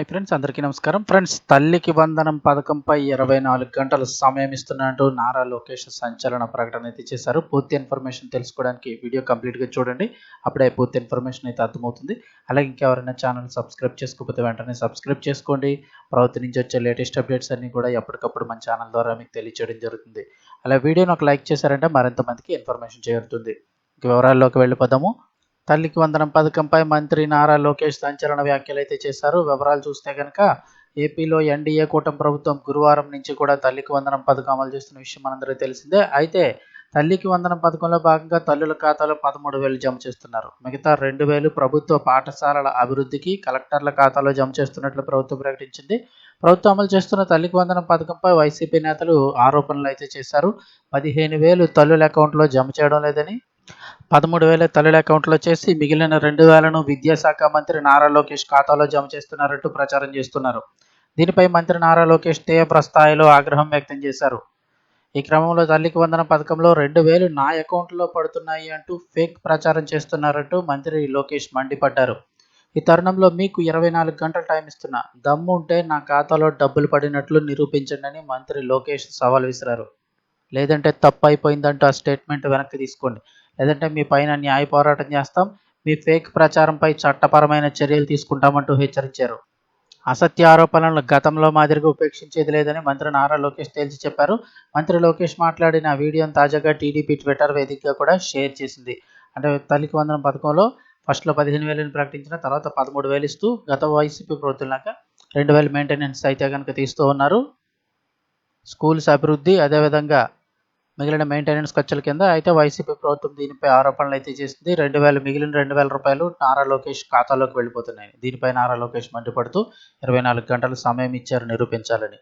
Hi friends అందరికీ నమస్కారం. Friends తల్లికి వందనం పథకంపై ఇరవై నాలుగు గంటల సమయం ఇస్తున్నట్టు నారా లోకేష్ సంచలన ప్రకటన అయితే చేశారు. పూర్తి ఇన్ఫర్మేషన్ తెలుసుకోవడానికి వీడియో కంప్లీట్గా చూడండి. అప్పుడే పూర్తి ఇన్ఫర్మేషన్ అయితే అర్థమవుతుంది. అలాగే ఇంకెవరైనా ఛానల్ సబ్స్క్రైబ్ చేసుకోకపోతే వెంటనే సబ్స్క్రైబ్ చేసుకోండి. ప్రభుత్వం నుంచి వచ్చే లేటెస్ట్ అప్డేట్స్ అన్ని కూడా ఎప్పటికప్పుడు మన ఛానల్ ద్వారా మీకు తెలియచేయడం జరుగుతుంది. అలా వీడియోని ఒక లైక్ చేశారంటే మరింత మందికి ఇన్ఫర్మేషన్ చేరుతుంది. వివరాల్లోకి వెళ్ళిపోదాము. తల్లికి వందనం పథకంపై మంత్రి నారా లోకేష్ సంచలన వ్యాఖ్యలు అయితే చేశారు. వివరాలు చూస్తే కనుక ఏపీలో ఎన్డీఏ కూటమి ప్రభుత్వం గురువారం నుంచి కూడా తల్లికి వందనం పథకం అమలు చేస్తున్న విషయం మనందరికీ తెలిసిందే. అయితే తల్లికి వందనం పథకంలో భాగంగా తల్లుల ఖాతాలో పదమూడు వేలు జమ చేస్తున్నారు. మిగతా రెండు వేలు ప్రభుత్వ పాఠశాలల అభివృద్ధికి కలెక్టర్ల ఖాతాలో జమ చేస్తున్నట్లు ప్రభుత్వం ప్రకటించింది. ప్రభుత్వం అమలు చేస్తున్న తల్లికి వందనం పథకంపై వైసీపీ నేతలు ఆరోపణలు అయితే చేశారు. పదిహేను వేలు తల్లుల అకౌంట్లో జమ చేయడం లేదని పదమూడు వేల తల్లుల అకౌంట్లో చేసి మిగిలిన రెండు వేలను విద్యాశాఖ మంత్రి నారా లోకేష్ ఖాతాలో జమ చేస్తున్నారంటూ ప్రచారం చేస్తున్నారు. దీనిపై మంత్రి నారా లోకేష్ తీవ్ర స్థాయిలో ఆగ్రహం వ్యక్తం చేశారు. ఈ క్రమంలో తల్లికి వందన పథకంలో రెండు వేలు నా అకౌంట్లో పడుతున్నాయి అంటూ ఫేక్ ప్రచారం చేస్తున్నారంటూ మంత్రి లోకేష్ మండిపడ్డారు. ఈ తరుణంలో మీకు ఇరవై నాలుగు గంటల టైం ఇస్తున్నా. దమ్ము ఉంటే నా ఖాతాలో డబ్బులు పడినట్లు నిరూపించండి అని మంత్రి లోకేష్ సవాల్ విసిరారు. లేదంటే తప్పు అయిపోయిందంటూ ఆ స్టేట్మెంట్ వెనక్కి తీసుకోండి. లేదంటే మీ పైన న్యాయ పోరాటం చేస్తాం మీ ఫేక్ ప్రచారంపై చట్టపరమైన చర్యలు తీసుకుంటామంటూ హెచ్చరించారు. అసత్య ఆరోపణలను గతంలో మాదిరిగా ఉపేక్షించేది లేదని మంత్రి నారా లోకేష్ తేల్చి చెప్పారు. మంత్రి లోకేష్ మాట్లాడిన వీడియోను తాజాగా టీడీపీ ట్విట్టర్ వేదికగా కూడా షేర్ చేసింది. అంటే తల్లికి వందనం పథకంలో ఫస్ట్లో పదిహేను వేలని ప్రకటించిన తర్వాత పదమూడు వేలు ఇస్తూ గత వైసీపీ ప్రభుత్వంలాగా రెండు వేలు మెయింటెనెన్స్ అయితే కనుక తీస్తూ ఉన్నారు. స్కూల్స్ అభివృద్ధి అదేవిధంగా మిగిలిన మెయింటెనెన్స్ ఖర్చుల కింద అయితే వైసీపీ ప్రభుత్వం దీనిపై ఆరోపణలు అయితే చేసింది. రెండు వేల మిగిలిన రెండు వేల రూపాయలు నారా లోకేష్ ఖాతాలోకి వెళ్ళిపోతున్నాయి. దీనిపై నారా లోకేష్ మండిపడుతూ ఇరవై నాలుగు గంటల సమయం ఇచ్చారు నిరూపించాలని.